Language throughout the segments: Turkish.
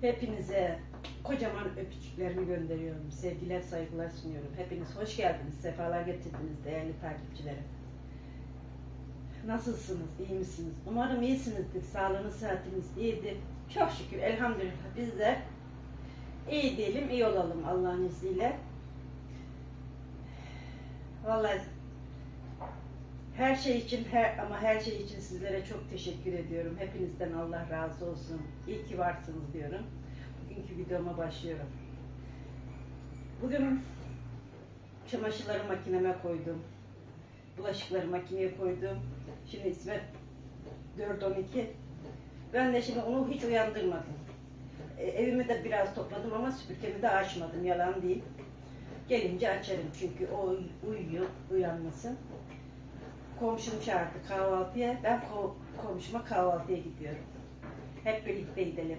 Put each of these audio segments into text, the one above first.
Hepinize kocaman öpücüklerimi gönderiyorum. Sevgiler, saygılar sunuyorum. Hepiniz hoş geldiniz. Sefalar getirdiniz değerli takipçilerim. Nasılsınız? iyi misiniz? Umarım iyisinizdir. Sağlığınız, sıhhatiniz iyidir. Çok şükür. Elhamdülillah. Biz de iyi diyelim, iyi olalım Allah'ın izniyle. Vallahi her şey için her ama her şey için sizlere çok teşekkür ediyorum. Hepinizden Allah razı olsun. İyi ki varsınız diyorum. Bugünkü videoma başlıyorum. Bugün çamaşırları makineme koydum. Bulaşıkları makineye koydum. Şimdi İsmet 412. Ben de şimdi onu hiç uyandırmadım. E, evimi de biraz topladım ama süpürgemi de açmadım. Yalan değil. Gelince açarım çünkü o uyuyor, uyanmasın. Komşum çağırdı kahvaltıya. Ben ko- komşuma kahvaltıya gidiyorum. Hep birlikte gidelim.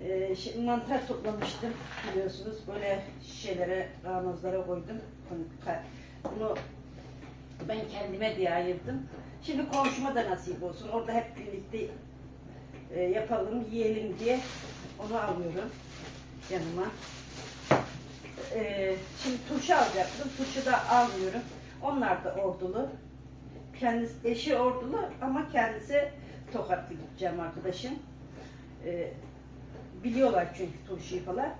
Ee, şimdi mantar toplamıştım biliyorsunuz. Böyle şişelere, kavanozlara koydum. Bunu ben kendime diye ayırdım. Şimdi komşuma da nasip olsun. Orada hep birlikte e, yapalım, yiyelim diye onu alıyorum yanıma. Ee, şimdi turşu alacaktım. Turşu da almıyorum. Onlar da ordulu. Kendisi eşi ordulu ama kendisi tokatlı gideceğim arkadaşım. Ee, biliyorlar çünkü turşuyu falan.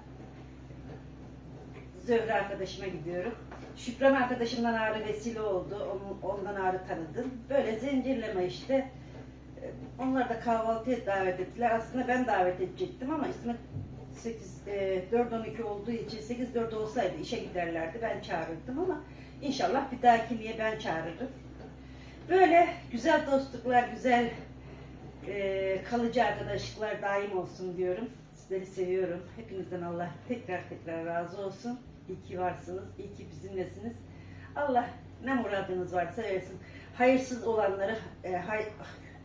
Zöhre arkadaşıma gidiyorum. Şükran arkadaşımdan ağrı vesile oldu. Ondan ağrı tanıdım. Böyle zincirleme işte. Ee, Onlar da kahvaltıya davet ettiler. Aslında ben davet edecektim ama İsmet 8, e, 4-12 olduğu için 8-4 olsaydı işe giderlerdi. Ben çağırırdım ama inşallah bir dahakiliye ben çağırırım. Böyle güzel dostluklar, güzel e, kalıcı arkadaşlıklar daim olsun diyorum. Sizleri seviyorum. Hepinizden Allah tekrar tekrar razı olsun. İyi ki varsınız. İyi ki bizimlesiniz. Allah ne muradınız varsa versin. Hayırsız olanları, e, hay,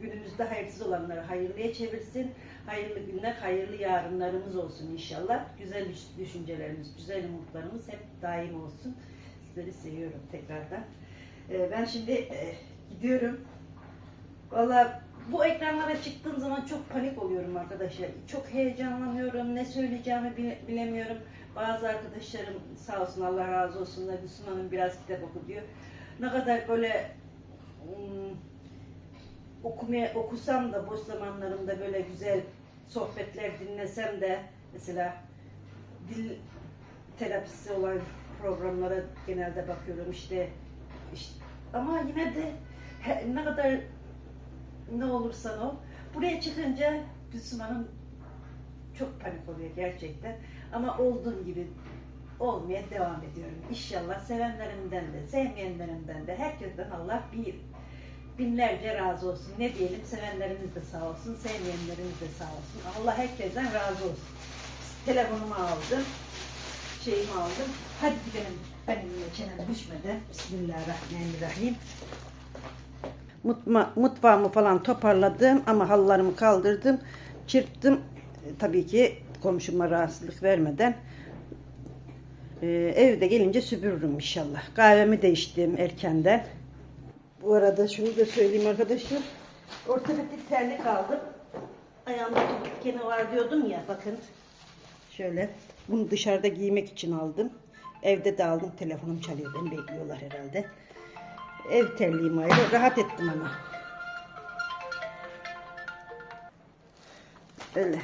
günümüzde hayırsız olanları hayırlıya çevirsin. Hayırlı günler, hayırlı yarınlarımız olsun inşallah. Güzel düş- düşüncelerimiz, güzel umutlarımız hep daim olsun. Sizleri seviyorum tekrardan. E, ben şimdi e, gidiyorum. Valla bu ekranlara çıktığım zaman çok panik oluyorum arkadaşlar. Çok heyecanlanıyorum. Ne söyleyeceğimi bile- bilemiyorum. Bazı arkadaşlarım sağ olsun Allah razı olsun da Gülsüm Hanım biraz kitap oku diyor. Ne kadar böyle ım, okumaya okusam da boş zamanlarımda böyle güzel sohbetler dinlesem de mesela dil terapisi olan programlara genelde bakıyorum işte, işte ama yine de ne kadar ne olursan ol buraya çıkınca Gülsüm Hanım çok panik oluyor gerçekten ama olduğum gibi olmaya devam ediyorum. İnşallah sevenlerimden de sevmeyenlerimden de herkesten Allah bir binlerce razı olsun. Ne diyelim sevenlerimiz de sağ olsun, sevmeyenlerimiz de sağ olsun. Allah herkesten razı olsun. Telefonumu aldım, şeyimi aldım. Hadi gidelim. Benim çenem düşmeden. Bismillahirrahmanirrahim. Mutma, mutfağımı falan toparladım ama halılarımı kaldırdım, çırptım. E, Tabii ki komşuma rahatsızlık vermeden. Ee, evde gelince süpürürüm inşallah. Kahvemi de erkenden. Bu arada şunu da söyleyeyim arkadaşlar. Ortopedik terlik aldım. Ayağımda topuk var diyordum ya bakın. Şöyle. Bunu dışarıda giymek için aldım. Evde de aldım. Telefonum çalıyor. Beni bekliyorlar herhalde. Ev terliğim ayrı. Rahat ettim ama. Öyle.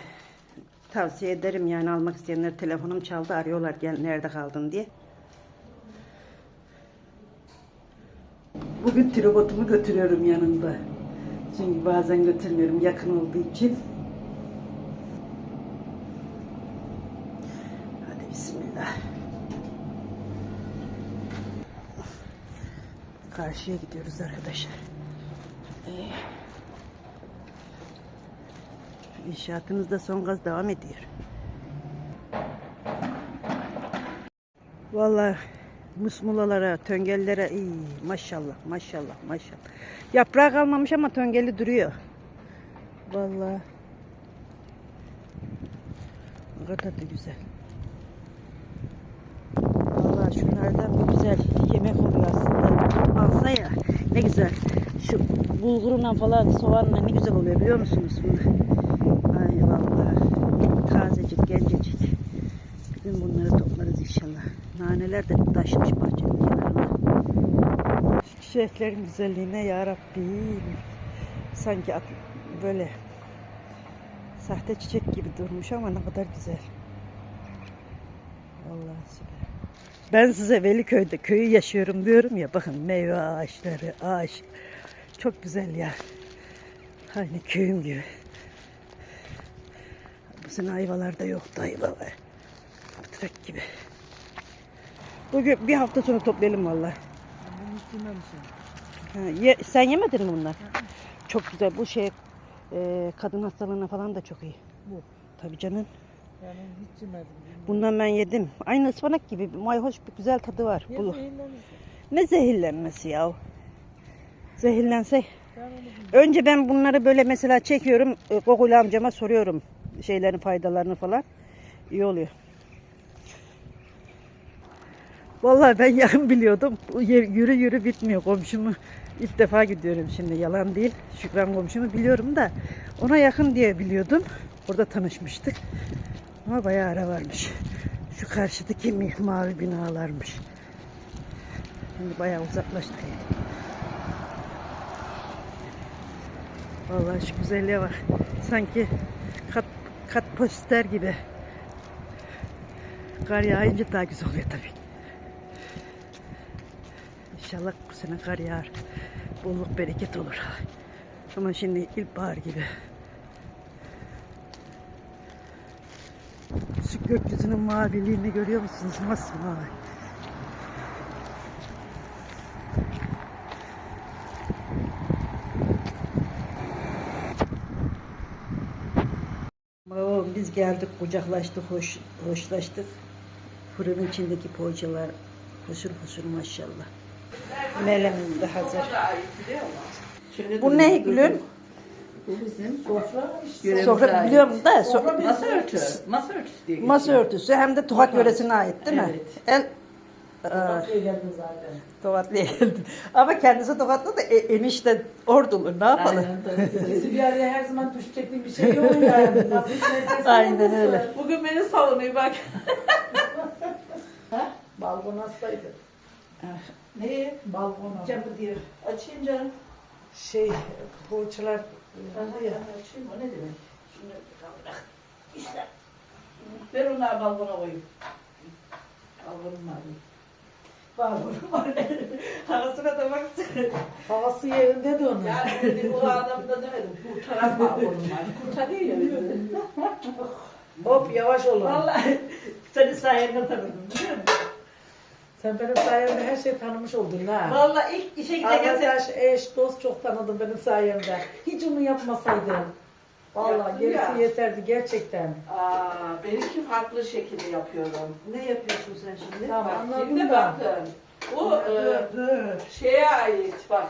Tavsiye ederim yani almak isteyenler telefonum çaldı arıyorlar gel nerede kaldın diye. Bugün tribotumu götürüyorum yanımda. Çünkü bazen götürmüyorum yakın olduğu için. Hadi bismillah. Karşıya gidiyoruz arkadaşlar. Ee, İnşaatımız da son gaz devam ediyor. Vallahi musmulalara, töngellere iyi maşallah maşallah maşallah. Yaprağı kalmamış ama töngeli duruyor. Vallahi ne kadar da güzel. Vallahi şunlardan bir güzel yemek oluyor aslında. Alsa ya ne güzel. Şu bulgurunla falan soğanla ne güzel oluyor biliyor musunuz bunu? Ay vallahi. gencecik. Bir gün bunları toplarız inşallah. Naneler de taşmış bahçenin kenarına. Şu çiçeklerin güzelliğine ya Rabbim. Sanki at- böyle sahte çiçek gibi durmuş ama ne kadar güzel. Vallahi süper. Ben size Veliköy'de köyü yaşıyorum diyorum ya bakın meyve ağaçları, ağaç. Çok güzel ya. Aynı köyüm gibi. Bu sene ayvalarda yoktu ayva. Tırek gibi. Bugün bir hafta sonra toplayalım. Ha, ye- sen yemedin mi bunlar? Çok güzel. Bu şey e, kadın hastalığına falan da çok iyi. Bu. Tabii canım. Yani hiç yemedim. Bundan ben yedim. Aynı ıspanak gibi. Mayhoş bir güzel tadı var. Niye Bulu. zehirlenirsin? Ne zehirlenmesi ya? Zehirlensek. Ben onu bilmiyorum. Önce ben bunları böyle mesela çekiyorum. E, Gogol amcama soruyorum şeylerin faydalarını falan. İyi oluyor. Vallahi ben yarın biliyordum. Bu yer- Yürü yürü bitmiyor komşumu. İlk defa gidiyorum şimdi yalan değil. Şükran komşumu biliyorum da ona yakın diye biliyordum. Orada tanışmıştık. Ama bayağı ara varmış. Şu karşıdaki mavi binalarmış. Şimdi bayağı uzaklaştık. Vallahi şu güzelliğe bak. Sanki kat, kat poster gibi. Kar yağınca daha güzel oluyor tabii. İnşallah bu sene kar yağar. Bolluk bereket olur. Ama şimdi ilkbahar gibi. Gökyüzünün maviliğini görüyor musunuz? Masmavi. Oo, biz geldik, kucaklaştık, hoş, hoşlaştık. Fırının içindeki poğaçalar hoşur hoşur maşallah. Melemimiz de hazır. Bu ne gülüm? Bu bizim sofra işte. Sofra biliyorum da so- Masa örtüsü. Masa örtüsü diye geçiyor. masa örtüsü hem de Tokat yöresine ait değil mi? Evet. El Tatlıya geldin zaten. Tokatlı'ya geldi. Ama kendisi Tokatlı da e, enişte ordulu. Ne yapalım? Aynen tabii. Sesi bir araya her zaman düşecek bir şey yok yani. Nasıl Aynen olmasın. öyle. Bugün beni savunuyor bak. Balkon hastaydı. Neyi? Balkona. Camı diyor. Açayım canım. Şey, poğaçalar Aha, ya. Açayım o ne demek? Şunu kaldırak. İşte. Ver onları balkona koyayım. Balkonum var. Balkonum var. Arasına da bak. havası yerinde de onun. Yani bir o adam da demedim. Kurtaran balkonum var. Kurtarıyor ya bizi. Hop yavaş olun. Vallahi seni sayende tanıdım biliyor musun? Sen benim sayemde her şeyi tanımış oldun ha. Vallahi ilk işe giderken sen... Arkadaş, eş, dost çok tanıdım benim sayemde. Hiç onu yapmasaydım. Vallahi Yaptın gerisi ya. yeterdi gerçekten. Aa, benimki farklı şekilde yapıyorum. Ne yapıyorsun sen şimdi? Tamam Bak, anladım şimdi da. bakın. Bu e, şeye ait bak.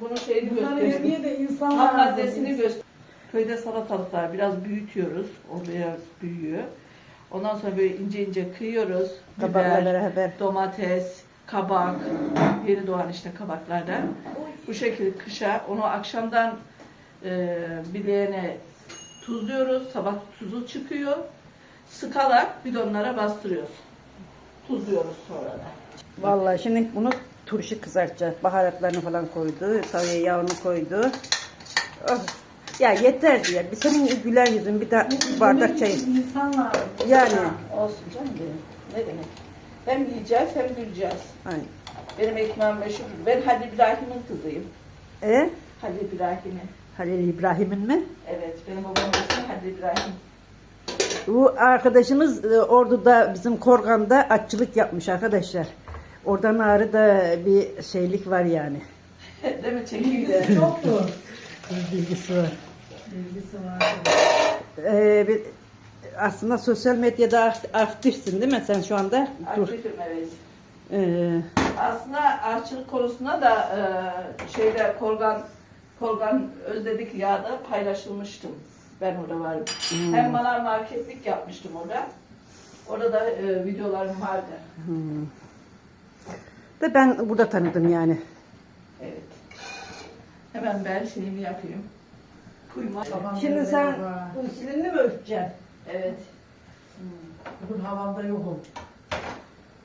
Bunun şeyini Bunları göstereyim. yemeye de insan Ham lazım. maddesini göster. Köyde salatalıklar biraz büyütüyoruz. O biraz büyüyor. Ondan sonra böyle ince ince kıyıyoruz. Kabakla Biber, beraber. domates, kabak, yeni doğan işte kabaklardan. Bu şekilde kışa onu akşamdan e, bileğine tuzluyoruz. Sabah tuzu çıkıyor. Sıkarak bidonlara bastırıyoruz. Tuzluyoruz sonra da. Vallahi şimdi bunu turşu kızartacağız. Baharatlarını falan koydu. Tavaya yağını koydu. Oh. Ya yeter diye. Bir senin güler yüzün bir de bardak çay. İnsan lazım. Yani. Olsun canım benim. Ne demek? Hem yiyeceğiz hem güleceğiz. Aynen. Benim ekmeğim meşhur. Ben Halil İbrahim'in kızıyım. E? Halil İbrahim'in. Halil İbrahim'in mi? Evet, benim babamın ismi Halil İbrahim. Bu arkadaşımız e, Ordu'da bizim Korgan'da atçılık yapmış arkadaşlar. Oradan ağrı da bir şeylik var yani. Değil mi? Çekildi. Çoktu. Bilgisi var. Bilgisi var. Ee, bir, aslında sosyal medyada akt- aktifsin değil mi sen şu anda? Dur. Aktifim evet. Ee, Aslında artçılık konusunda da e, şeyde Korgan Korgan Özledik Yağ'da paylaşılmıştım. Ben orada varım. Hmm. Hem bana marketlik yapmıştım orada. Orada da e, videolarım vardı. hmm. De ben burada tanıdım yani. Evet. Hemen ben şeyimi yapayım. Kuyma. Babam Şimdi sen baba. insulinini mi ölçeceksin? Evet. Bugün havamda yokum.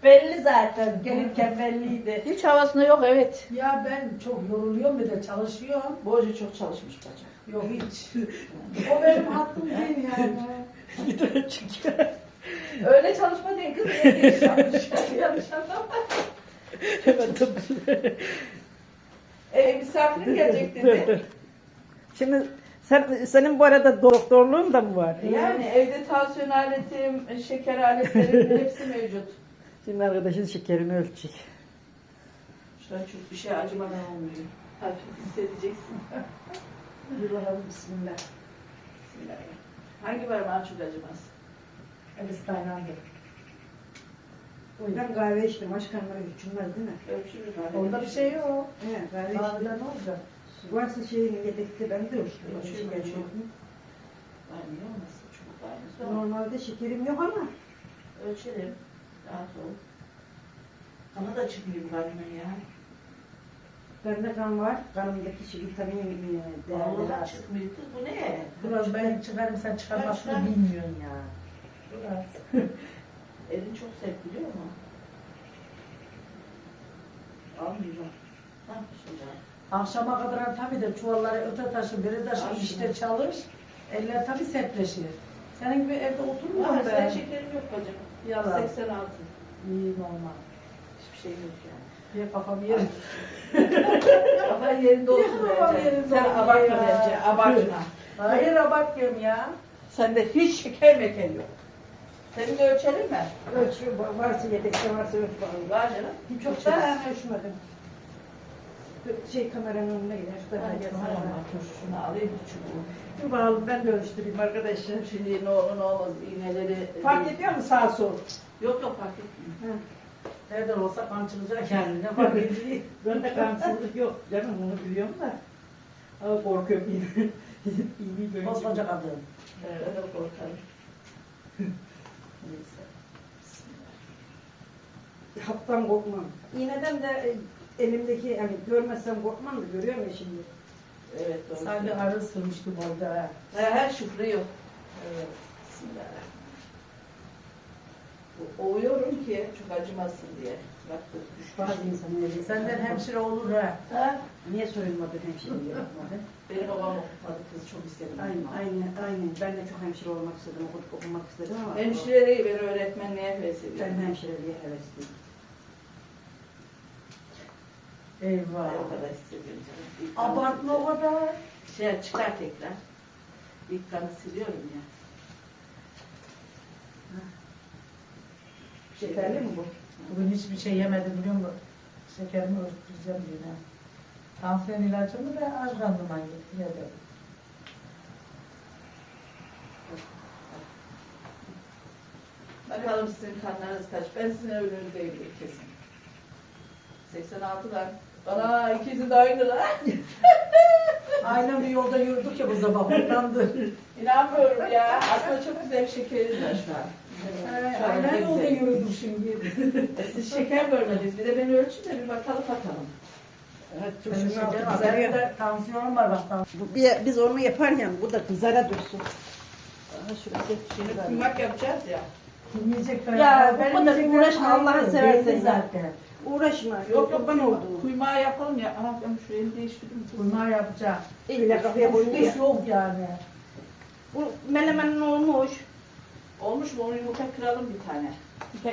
Belli zaten. Gelirken belliydi. Hiç havasında yok evet. Ya ben çok yoruluyorum bir de çalışıyorum. Borcu çok çalışmış bacak. Yok hiç. o benim hakkım değil yani. Öyle çalışma değil kız. Yanlış anlama. E, misafirin gelecek dedi. Şimdi sen, senin bu arada doktorluğun da mı var? Yani evde tansiyon aletim, şeker aletlerim hepsi mevcut. Şimdi arkadaşın şekerini ölçecek. Şuna çok bir şey acımadan olmuyor. Hafif hissedeceksin. Bir bakalım bismillah. Bismillahirrahmanirrahim. Hangi parmağın çok acımaz? Elis kaynandı. Ben kahve içtim. Aç karnına küçülmez değil mi? Bari. Onda bir şey yok. He kahve içtim. ne olacak? Varsa şeyin yedekte ben de ölçtüm. Ölçüyor, ölçüyor. Var niye olmasın? Aynısı var. Normalde şekerim yok ama Ölçelim. Rahat ol. Kana da çıkmıyor karnına ya. bende kan var. Kanımdaki şey, vitamin e, değerleri Vallahi az. çıkmıyor kız bu ne? Biraz ben çıkarım sen çıkarmasını Ben- bilmiyorsun ya. Biraz. Elin çok sert biliyor musun? Almıyor. Ha şimdi. Akşama kadar tabii de çuvalları öte taşı, biri taşı Aşkına. işte çalış. Eller tabii sertleşir. Senin gibi evde oturmuyorum Var sen ben. şekerim yok bacım. Yalan. 86. İyi normal. Hiçbir şey yok yani. Bir kafamı yerim. Kafan yerinde olsun Ya, kafam bence. yerinde Sen abartma ya. bence. Abartma. Hayır abartmıyorum ya. Sende hiç şeker meker yok. Seni de ölçelim mi? Ölçüyor. Varsa yedekte varsa ölç bakalım. Var canım. Çok da ben ölçmedim. Şey kameranın önüne gider. Şu tarafa Hadi gelsin. tamam şunu alayım çubuğu. Dur bakalım ben de ölçtüreyim arkadaşlar. Şimdi ne olur ne olmaz iğneleri... Fark ediyor mu sağ sol? Yok yok fark etmiyor. Nereden olsa kan çıkacak yani. Ne fark ediyor? Bende kansızlık yok canım onu biliyorum da. Ama korkuyorum yine. İyi böyle. Koskoca kadın. Evet, öyle korkarım. Neyse. Haptan korkmam. İğneden de e, elimdeki yani görmezsem korkmam da görüyor musun şimdi? Evet doğru. Sanki arı ısırmış gibi oldu ha. Her, her şifre yok. Evet. Bismillahirrahmanirrahim. Bu- Ovuyorum ki çok acımasın diye. Bak düşmüş. Bazı insanın öyle. Senden hemşire olur ha. Ha? Niye soyulmadı hemşire yapmadı? Benim babam okumadı kız çok istedim. Aynen, aynen, aynen. Ben de çok hemşire olmak istedim, okuduk okumak istedim ama Hemşire değil, ben öğretmenliğe heves ben ediyorum. hemşireliğe hevesliyim. Eyvah. O kadar hissediyorum canım. İlk Abartma o kadar. Şey çıkar tekrar. İlk kanı siliyorum ya. Yeterli mi bu? Bugün hiçbir şey yemedim biliyor musun? Şekerimi ölçtüreceğim yine. Tansiyon ilacımı da aç karnıma yedim. Bakalım sizin kanlarınız kaç. Ben sizin ölümünü değilim kesin. 86'dan. Bana ikisi de aynı lan. Aynen bir yolda yürüdük ya bu sabah ondandı. İnanmıyorum ya. Aslında çok güzel bir an. Şu an Aynen ne yolda yürüdük şimdi. E, Siz şeker bölmediniz. Bir de beni ölçün de bir bakalım bakalım. Evet, çok Benim altı şeker kızarıyor. De tansiyonum var bak. tansiyon. Bu, bir, biz onu yaparken bu da kızara dursun. Aha şurası. Şimdi kuymak yapacağız ya. Yiyecek Ya, bu kadar uğraşma, aynı. Allah'ını seversen zaten. Uğraşma. Yok yok kurban kuyma, olduğum. kuymağı yapalım ya. Aha ben şu elini değiştirdim. Kuymağı yapacağım. İlla kafaya koydu ya. Yok yani. Bu menemenin olmuş. Olmuş mu? Onu yumurta kıralım bir tane.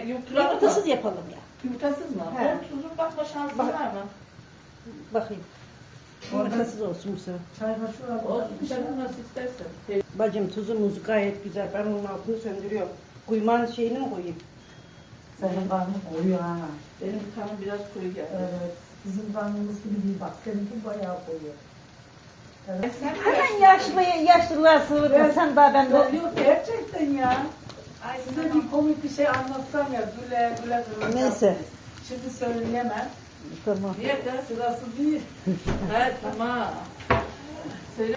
Yumurta Yumurtasız yapalım ya. Yumurtasız mı? He. Onun tuzun bakma şansın Bak- var mı? Bakayım. Yumurtasız olsun bu sefer. Çay kaşığı var. Olsun canım nasıl istersen. Bacım tuzumuz gayet güzel. Ben bunun altını söndürüyorum. Kuymağın şeyini mi koyayım? Senin karnın koyuyor ha. Benim kanım biraz koyu geldi. Evet. Bizim karnımız gibi değil bak. Seninki bayağı koyuyor. Evet. Hemen yaşlıya, yaşlılığa sığırma. Sen daha ben Yok de... yok gerçekten ya. Ay Size bir komik bir şey anlatsam ya güle güle güle. Neyse. Şimdi söyleyemem. Tamam. Niye kız? Sırası değil. Evet tamam.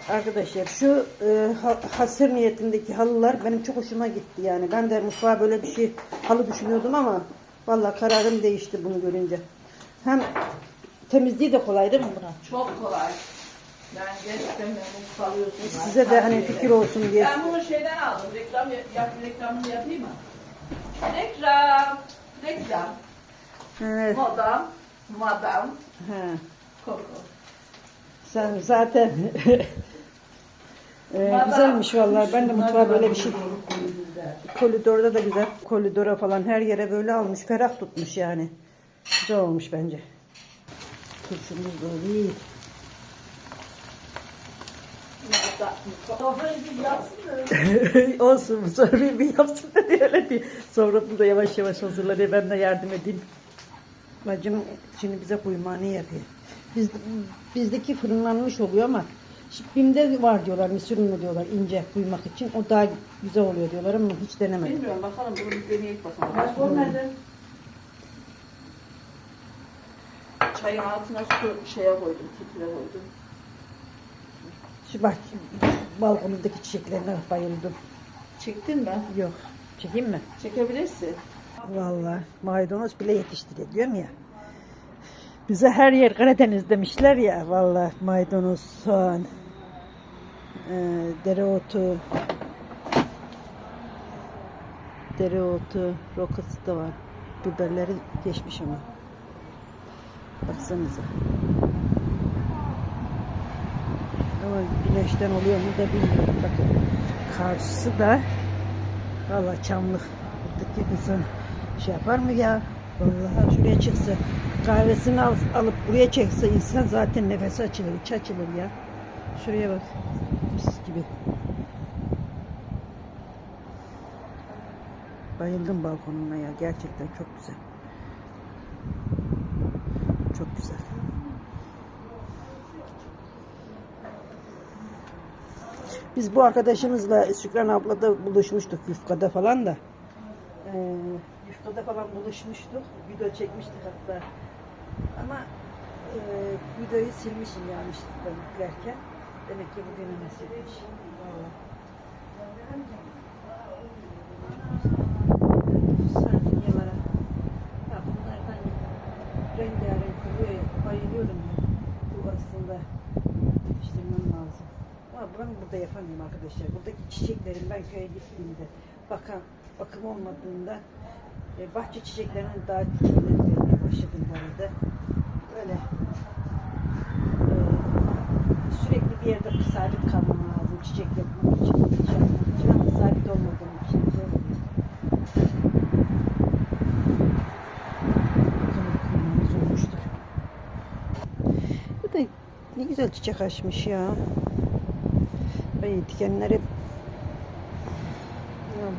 Arkadaşlar şu e, ha- hasır niyetindeki halılar benim çok hoşuma gitti yani. Ben de mutfağa böyle bir şey halı düşünüyordum ama vallahi kararım değişti bunu görünce. Hem temizliği de kolay değil mi buna? Çok kolay. Ben gerçekten memnun. Size de hani fikir olsun diye. Ben bunu şeyden aldım. Reklam yap, reklamını yapayım mı? Reklam. Reklam. Evet. Madam. Madam. He. Koko. Sen zaten Ee, güzelmiş vallahi. Ben de mutfağa böyle bir şey koridorda da güzel. Koridora falan her yere böyle almış. Ferah tutmuş yani. Güzel olmuş bence. Turşumuz böyle iyi. Madam. Sofrayı bir yapsın da. Olsun sonra bir yapsın da diye öyle. Sonra bunu da yavaş yavaş hazırlanıyor. Ben de yardım edeyim. Bacım şimdi bize kuymağını yapıyor. Biz, bizdeki fırınlanmış oluyor ama şimdi BİM'de var diyorlar, mısır unu diyorlar ince kuymak için. O daha güzel oluyor diyorlar ama hiç denemedim. Bilmiyorum bakalım bunu bir deneyelim bakalım. Telefon nerede? Çayın altına su şeye koydum, titre koydum. Şu bak balkonundaki çiçeklerine bayıldım. Çektin mi? Yok. Çekeyim mi? Çekebilirsin. Vallahi maydanoz bile yetiştiriyor diyorum ya. Bize her yer Karadeniz demişler ya. Vallahi maydanoz, soğan, e, dereotu, dereotu, rokası da var. Biberleri geçmiş ama. Baksanıza. Ama güneşten oluyor mu da bilmiyorum. Bakın karşısı da Valla çamlık. Buradaki insan şey yapar mı ya? Vallahi şuraya çıksa kahvesini al- alıp buraya çekse insan zaten nefesi açılır, iç açılır ya. Şuraya bak. Mis gibi. Bayıldım balkonuna ya. Gerçekten çok güzel. Çok güzel. Biz bu arkadaşımızla Şükran abla da buluşmuştuk Yufka'da falan da. Ee, Yufka'da falan buluşmuştuk. Video çekmiştik hatta. Ama e, videoyu silmişim yanlışlıkla yüklerken. Demek ki bugüne nasipmiş. Vallahi. Sardunyalara. Ya bunlardan rengarenk oluyor ya. Bayılıyorum. Bu aslında yetiştirmem lazım. Ama ben burada yapamıyorum arkadaşlar. Buradaki çiçeklerin ben köye gittiğimde bakan, bakım olmadığında e, bahçe çiçeklerinin daha küçükleri başladım bu arada. Böyle e, sürekli bir yerde sabit kalmam lazım çiçek yapmak için. Çiçek yapmak için ama sabit olmadığım için. Bu da ne güzel çiçek açmış ya. Ay dikenleri ya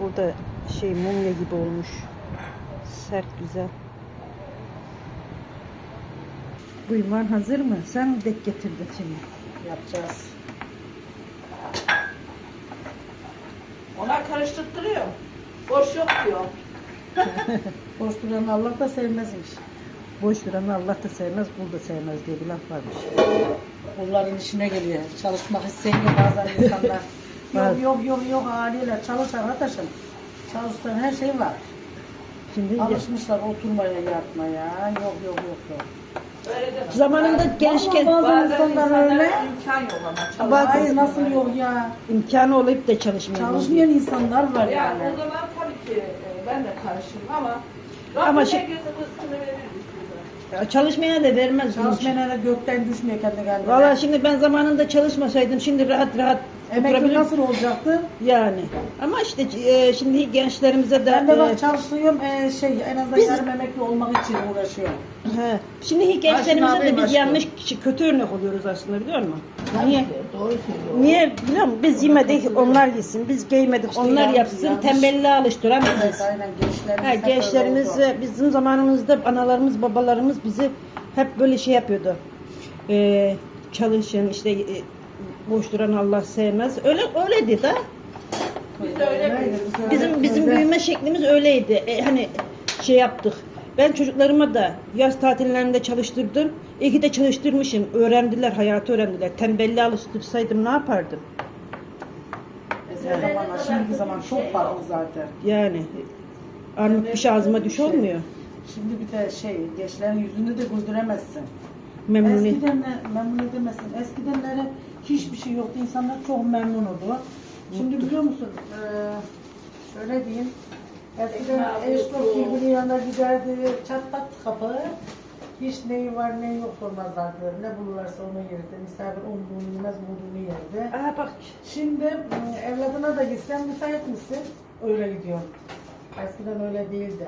burada şey mumya gibi olmuş. Sert güzel. Buyman hazır mı? Sen mi dek getirdin şimdi? Yapacağız. Ona karıştırtırıyor. Boş yok diyor. Boş duran Allah da sevmezmiş. Boş duranı Allah da sevmez, kul da sevmez diye bir laf varmış. Bunların işine geliyor. Çalışmak istemiyor bazen insanlar. Yok yok yok yok haliyle çalış arkadaşım. Çalışsan her şey var. Şimdi Alışmışlar oturmaya yatmaya. Yok yok yok yok. Zamanında gençken Bazen Bazen insanlar insanlara öyle. imkan yok ama. Bazı- Hayır nasıl yok ya. imkanı olayıp da çalışmıyor. Çalışmayan insanlar var Yani yani. o zaman tabii ki e, ben de karşıyım ama Ama Rabbim şey- herkesin rızkını verir bize. Ya Çalışmaya da vermez. bunun için. Gökten düşmüyor kendi kendine. Valla şimdi ben zamanında çalışmasaydım şimdi rahat rahat Emekli oturabilir nasıl olacaktı? yani. Ama işte e, şimdi gençlerimize de Ben de e, bak çalışıyorum e, şey en azından Biz- yarım emekli olmak için uğraşıyorum. he, şimdi gençlerimize de biz yanlış kişi- kötü örnek oluyoruz aslında biliyor musun? Niye? Doğru söylüyor. Niye biliyor musun? Biz yemedik onlar yesin, biz giymedik İşte onlar yanlış, yapsın, yanlış. tembelliğe alıştıran Evet biziz. aynen gençlerimiz. Ha, hep öyle gençlerimiz oldu. e, bizim zamanımızda analarımız babalarımız bizi hep böyle şey yapıyordu. Ee, çalışın işte e, boş duran Allah sevmez. Öyle öyleydi de. Biz de öyle büyüdük. Bizim bizim büyüme şeklimiz öyleydi. E, hani şey yaptık. Ben çocuklarıma da yaz tatillerinde çalıştırdım. İyi ki de çalıştırmışım. Öğrendiler, hayatı öğrendiler. Tembelliğe alıştırsaydım ne yapardım? Eski zamanla şimdiki zaman çok farklı zaten. Yani armut bir şey ağzıma düş olmuyor. Şimdi bir de şey gençlerin yüzünü de güldüremezsin. Memnun et- Eskidenler memnun edemezsin. Eskidenlere hiçbir şey yoktu. İnsanlar çok memnun oldu. Şimdi biliyor musun? Eee şöyle diyeyim. Eskiden Ekmeği eş dost buldu. birbirinin yanına giderdi. Çatlat kapı. Hiç neyi var neyi yok sormazlardı. Ne bulurlarsa onu yerdi. Misafir umduğunu yemez bulduğunu yerdi. Aa bak Şimdi m, evladına da gitsen müsait misin? Öyle gidiyor. Eskiden öyle değildi.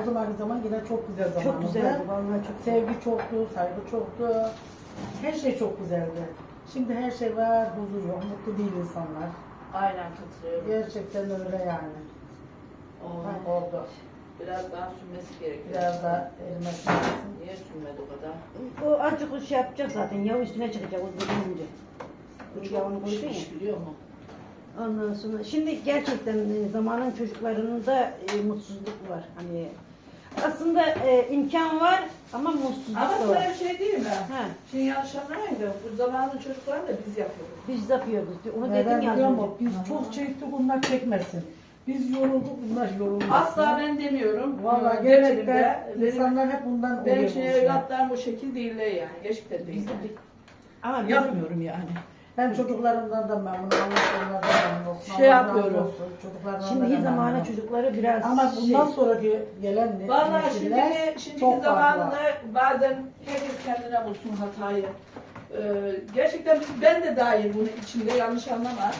O zamanki zaman yine çok güzel zamandı. çok güzeldi vallahi çok Sevgi çoktu, saygı çoktu. Her şey çok güzeldi. Şimdi her şey var, huzur yok, mutlu değil insanlar. Aynen katılıyorum. Gerçekten öyle yani. Oldu. Biraz daha sünmesi gerekiyor. Biraz da erimesi lazım. Niye sünmedi o kadar? O azıcık o şey yapacak zaten. Ya üstüne çıkacak o dediğince. Bu çok pişmiş biliyor musun? Ondan sonra şimdi gerçekten e, zamanın çocuklarında e, mutsuzluk var. Hani aslında e, imkan var ama mutsuzluk Ama da sana bir şey değil mi? Ha, Şimdi yanlış anlamayın da bu zamanın çocuklarını da biz yapıyoruz. biz yapıyoruz. Onu Neden dedim ya. az önce. musun? Biz çok çektik, onlar çekmesin. Biz yorulduk, bunlar yorulmasın. Asla ben demiyorum. Vallahi Ee, demedim gerçekten de. Benim, insanlar hep bundan benim oluyor için bu işler. evlatlarım bu şekil değiller yani. Gerçekten değiller. Ama biz, Yapmıyorum yani. Ben çocuklarımdan da memnunum. Allah onlardan memnun olsun. Şey Allah razı yapıyorum. olsun. Çocuklarımdan da şimdiki memnunum. çocukları biraz Ama bundan şey, sonra gelen ne- Vallahi nesiller şimdiki, şimdiki çok zamanında farklı. bazen herkes kendine bulsun hatayı. Ee, gerçekten biz- ben de dahil bunun içinde yanlış anlama.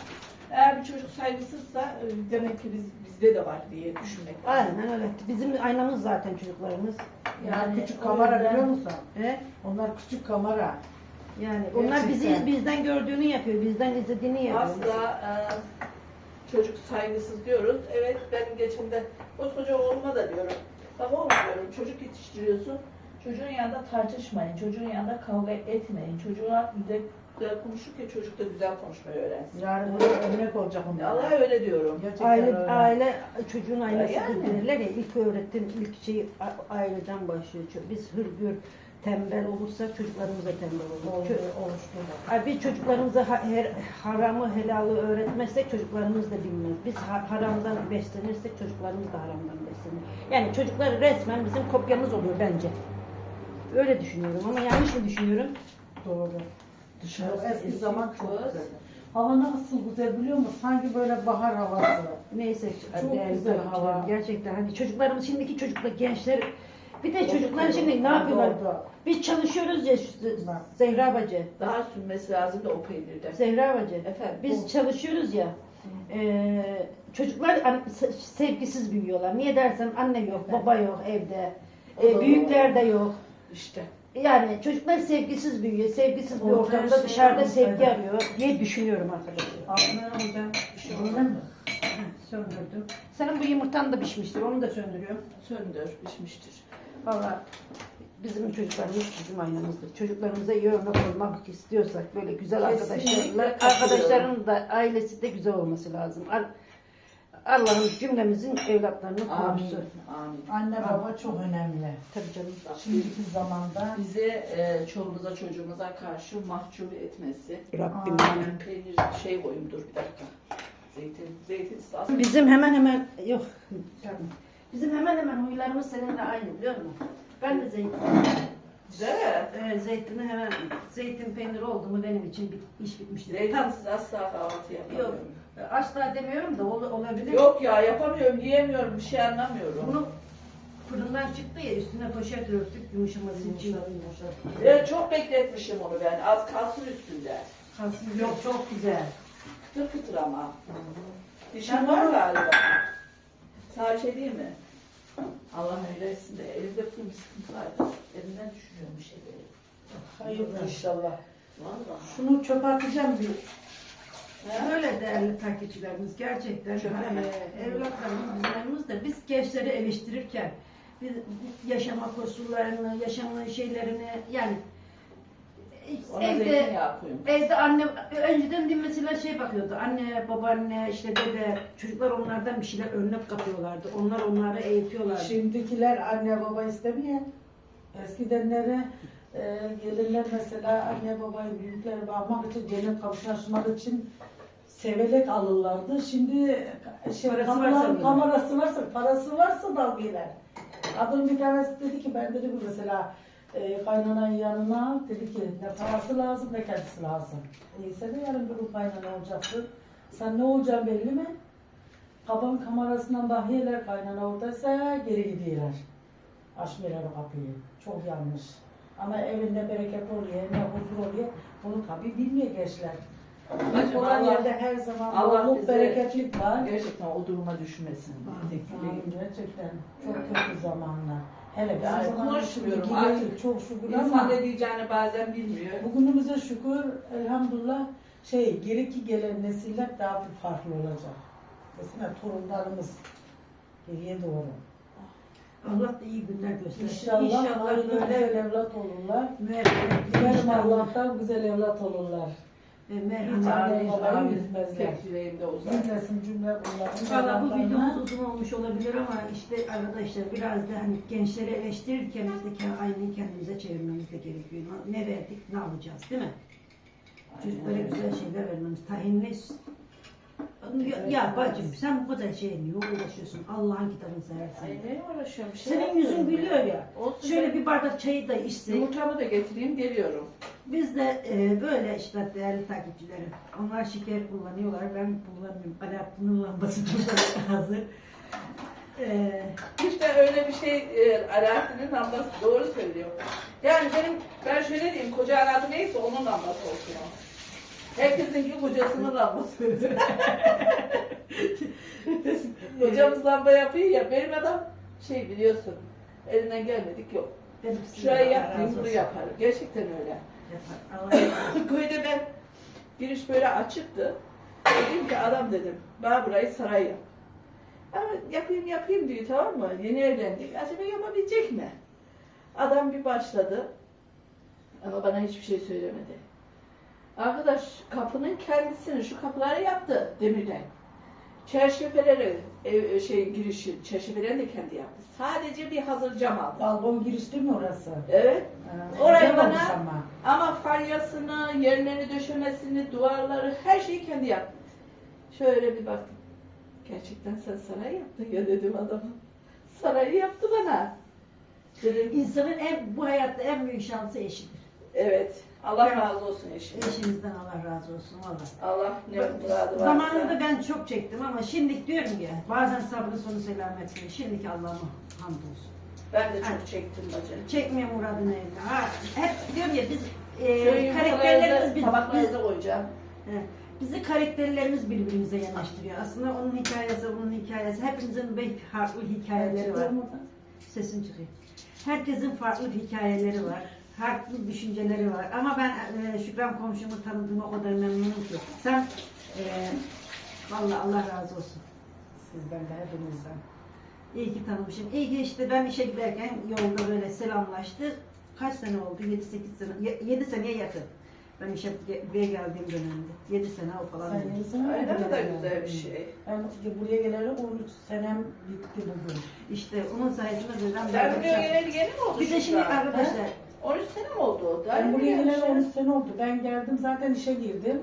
Eğer bir çocuk saygısızsa e, demek ki biz bizde de var diye düşünmek lazım. Aynen öyle. Bizim aynamız zaten çocuklarımız. Yani küçük o kamera yüzden- biliyor musun? He? Onlar küçük kamera. Yani onlar bizi Gerçekten. bizden gördüğünü yapıyor, bizden izlediğini yapıyor. Asla e, çocuk saygısız diyoruz. Evet benim geçimde koskoca oğluma da diyorum. Bak oğlum diyorum çocuk yetiştiriyorsun. Çocuğun yanında tartışmayın. Çocuğun yanında kavga etmeyin. Çocuğa güzel, güzel konuşun ki çocuk da güzel konuşmayı öğrensin. Yani bu örnek olacak onlar. Allah öyle diyorum. Gerçekten Aile, öyle. aile çocuğun ailesi Yani. bildirirler ya ilk öğretim ilk şey a- aileden başlıyor. Ço- Biz hırgür tembel olursak çocuklarımız da tembel olur. Oldu, Çö- oluştu. Ay, biz çocuklarımıza ha- her, haramı helalı öğretmezsek çocuklarımız da bilmez. Biz ha- haramdan beslenirsek çocuklarımız da haramdan beslenir. Yani çocuklar resmen bizim kopyamız oluyor bence. Öyle düşünüyorum ama yanlış mı düşünüyorum? Doğru. Dışarısı Eski eski zaman çok güzel. Hava nasıl güzel biliyor musun? Sanki böyle bahar havası. Neyse Çok değerli güzel hava. Gerçekten hani çocuklarımız şimdiki çocuklar gençler bir de çocuklar şimdi ne yapıyorlar? Doğru. Biz çalışıyoruz ya Bak. Zehra Bacı. Daha sünmesi lazım da o peynirden. Zehra Bacı. Efendim. Biz çalışıyoruz ya. eee, çocuklar an- se- sevgisiz büyüyorlar. Niye dersen anne yok, baba yok evde. O da E, büyükler de yok. işte. Yani çocuklar sevgisiz büyüyor. Sevgisiz bir Ortaya ortamda şey dışarıda olmuş, sevgi arıyor diye düşünüyorum arkadaşlar. Aklına hocam bir şey mu? Söndürdüm. Senin bu yumurtan da pişmiştir. Onu da söndürüyorum. Söndür, pişmiştir. Valla bizim çocuklarımız bizim aynamızdır. Çocuklarımıza iyi örnek olmak istiyorsak böyle güzel arkadaşlarla, arkadaşların da ailesi de güzel olması lazım. Al- Allah'ın cümlemizin evlatlarını Amin. korusun. Amin. Anne baba çok önemli. Tabii canım. Şimdiki zamanda Bizi e, çoluğumuza çocuğumuza karşı mahcup etmesi. Rabbim. Ben peynir şey koyayım dur bir dakika. Zeytin, zeytin aslında Bizim hemen hemen yok. Bizim hemen hemen huylarımız seninle aynı biliyor musun? Ben de zeytin. Mi? Ee, zeytini hemen zeytin peyniri oldu mu benim için bir iş bitmiştir. Zeytinsiz asla kahvaltı yapamıyorum. asla demiyorum da ol- olabilir. Yok ya yapamıyorum, yiyemiyorum, bir şey anlamıyorum. Bunu fırından çıktı ya üstüne poşet örtük yumuşaması için. E, çok bekletmişim onu ben, az kalsın üstünde. Kalsın yok çok güzel. Kıtır kıtır ama. Dişim var galiba. Bir şey değil mi? Allah öyle etsin de elimde bütün bir sıkıntı var. Elimden düşürüyorum bir şeyleri. Hayırlı inşallah. Vallahi. Şunu çöpe atacağım bir. Öyle değerli takipçilerimiz gerçekten Çok önemli. evlatlarımız bizim yanımızda biz gençleri eleştirirken biz yaşama koşullarını, yaşama şeylerini yani Ona evde zeytinyağı koyun. Evde anne, önceden bir mesela şey bakıyordu. Anne, babaanne, işte dede, çocuklar onlardan bir şeyler örnek kapıyorlardı. Onlar onları eğitiyorlardı. Şimdikiler anne baba istemiyor. Eskidenlere e, gelirler mesela anne babayı büyükleri bakmak için cennet kapısını açmak için severek alırlardı. Şimdi şey, Parası varsa kamerası varsa, parası varsa da alıyorlar. Kadın bir tanesi dedi ki ben dedi bu mesela e, kaynananın yanına dedi ki ne parası lazım ne kendisi lazım. E, sen de yarın bir gün kaynana olacaksın. Sen ne olacaksın belli mi? Kaban kamerasından bakıyorlar kaynana oradaysa geri gidiyorlar. Açmıyorlar kapıyı. Çok yanlış. Ama evinde bereket oluyor, ne huzur oluyor. Bunu tabii bilmiyor gençler. Bacım, olan Allah- yerde her zaman Allah bolluk, bereketlik var. Gerçekten o duruma düşmesin. Amin, gerçekten çok kötü zamanlar. Hele Yani zamanımız konuşmuyorum artık. çok şükür İnsan ama ne diyeceğini bazen bilmiyor. bugünümüze şükür elhamdülillah şey gereki gelen nesiller daha bir farklı olacak. Mesela torunlarımız geriye doğru. Allah da iyi günler göstersin. İnşallah, İnşallah böyle evlat olurlar. Dilerim Allah'tan güzel evlat olurlar. Ve Hiç merhametli. anne babayı Amin. üzmezler. Tek dileğimde uzak. Cümle bunların. Valla bu videomuz uzun olmuş olabilir ama işte arkadaşlar biraz da hani gençleri eleştirirken biz de aynayı kendimize çevirmemiz de gerekiyor. Ne verdik, ne alacağız değil mi? Çocuklara güzel şeyler vermemiz, tahinli. Ya, ya bacım sen bu kadar şeye niye uğraşıyorsun? Allah'ın kitabını seversen. Ay ne uğraşıyorum? Şey Senin yüzün gülüyor ya. Olsun Şöyle ben- bir bardak çayı da içsek. Yumurtamı da getireyim geliyorum. Biz de e, böyle işte değerli takipçilerim. Onlar şeker kullanıyorlar. Ben kullanmıyorum. Alaaddin'in lambası burada hazır. E, Hiç ben öyle bir şey e, Alaaddin'in lambası doğru söylüyor. Yani benim ben şöyle diyeyim kocanın adı neyse onun lambası olsun. Herkesinki kocasının lambası. Kocamız lamba yapıyor ya benim adam şey biliyorsun elinden gelmedik yok. benim Şurayı razı bunu yaparım. Gerçekten öyle. Köyde ben giriş böyle açıktı. Dedim ki adam dedim bana burayı saray yap. Ama yapayım yapayım diyor tamam mı? Yeni evlendik. Acaba yapabilecek mi? Adam bir başladı. Ama bana hiçbir şey söylemedi. Arkadaş kapının kendisini şu kapıları yaptı demirden. Çerçeveleri, ev, şey girişi, çerçevelerini de kendi yaptı. Sadece bir hazır cam aldı. Balkon giriş değil mi orası? Evet. Ha, Orayı bana- ama. Ama faryasını, yerlerini döşemesini, duvarları, her şeyi kendi yaptı. Şöyle bir baktım. Gerçekten sen saray yaptın ya dedim adama. Sarayı yaptı bana. Dedim İnsanın en, bu hayatta en büyük şansı eşidir. evet. Allah razı olsun eşim. Eşinizden Allah razı olsun valla. Allah ne muradı varsa. Zamanında ben çok çektim ama şimdi diyorum ya bazen sabrın sonu selametli. Şimdiki Allah'ıma hamdolsun. Ben de çok çektim bacım. Çekmeye muradını eline. Ha, hep diyorum ya biz Şöyle e, karakterlerimiz yumurtalarınızı biz, biz, tabaklarınıza koyacağım. He, bizi karakterlerimiz birbirimize yanaştırıyor. Aslında onun hikayesi, bunun hikayesi. Hepimizin bir farklı hikayeleri var. Sesim çıkıyor. Herkesin farklı hikayeleri var. Farklı düşünceleri var. Ama ben e, Şükran komşumu tanıdığıma o kadar memnunum ki. Sen e, vallahi Allah razı olsun. Sizden de hepinizden. İyi ki tanımışım. İyi ki işte ben işe giderken yolda böyle selamlaştı. Kaç sene oldu? 7-8 sene. 7 seneye yakın. Ben işe buraya geldiğim dönemde. 7 sene o falan. Sen oldu. yedi sene Ay ne kadar güzel bir şey. Ben buraya geleli 13 senem bitti bugün. İşte onun sayesinde birden Sen buraya şey- geleli yeni mi oldu Bir de şimdi arkadaşlar 13 sene mi oldu? Daha Ben yeni buraya geleli gelmiş. 13 sene oldu. Ben geldim zaten işe girdim.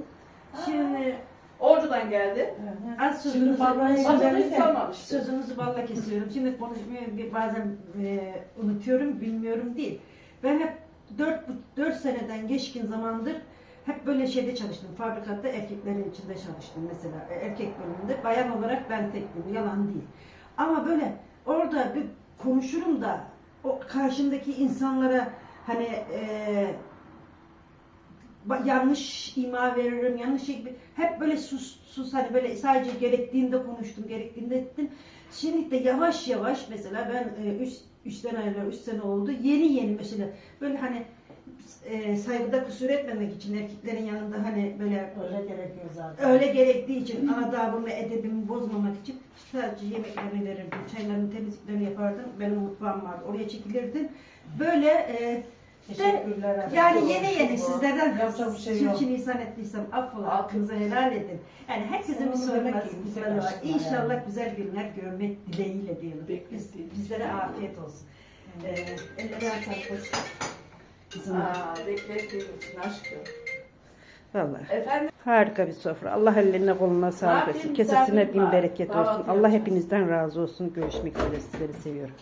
şimdi Ordu'dan geldi. az Şimdi sözünüzü, hiç de. sormamıştı. sözünüzü balla kesiyorum. Şimdi konuşmayı bir- bazen e, unutuyorum, bilmiyorum değil. Ben hep 4, 4 seneden geçkin zamandır hep böyle şeyde çalıştım. Fabrikada erkeklerin içinde çalıştım mesela. E, Erkek bölümünde. Bayan olarak ben tektim. Yalan değil. Ama böyle orada bir konuşurum da o karşımdaki insanlara hani e, yanlış ima veririm, yanlış şey hep böyle sus sus hani böyle sadece gerektiğinde konuştum, gerektiğinde ettim. Şimdi de yavaş yavaş mesela ben 3 üç sene evvel 3 sene oldu. Yeni yeni mesela böyle hani e, saygıda kusur etmemek için erkeklerin yanında hani böyle Öyle gerekiyor zaten. öyle gerektiği için adabımı, edebimi bozmamak için sadece yemeklerini verirdim, çaylarını, temizliklerini yapardım. Benim mutfağım vardı, oraya çekilirdim. Böyle e, Teşekkürler. abi. yani yeni yeni sizlerden Yapacak bir şey yok. sürçülisan ettiysem affola, hakkınızı helal edin. Yani herkesin bir demek var, İnşallah yani. güzel günler görmek dileğiyle diyelim. Biz, bizlere afiyet olsun. Ee, ellerine sağlık. Kızım. Aa, beklettiğim için aşkım. Vallahi. Efendim? Harika bir sofra. Allah ellerine koluna sağlık etsin. Kesesine bin bereket olsun. Allah hepinizden razı olsun. Görüşmek üzere. Sizleri seviyorum.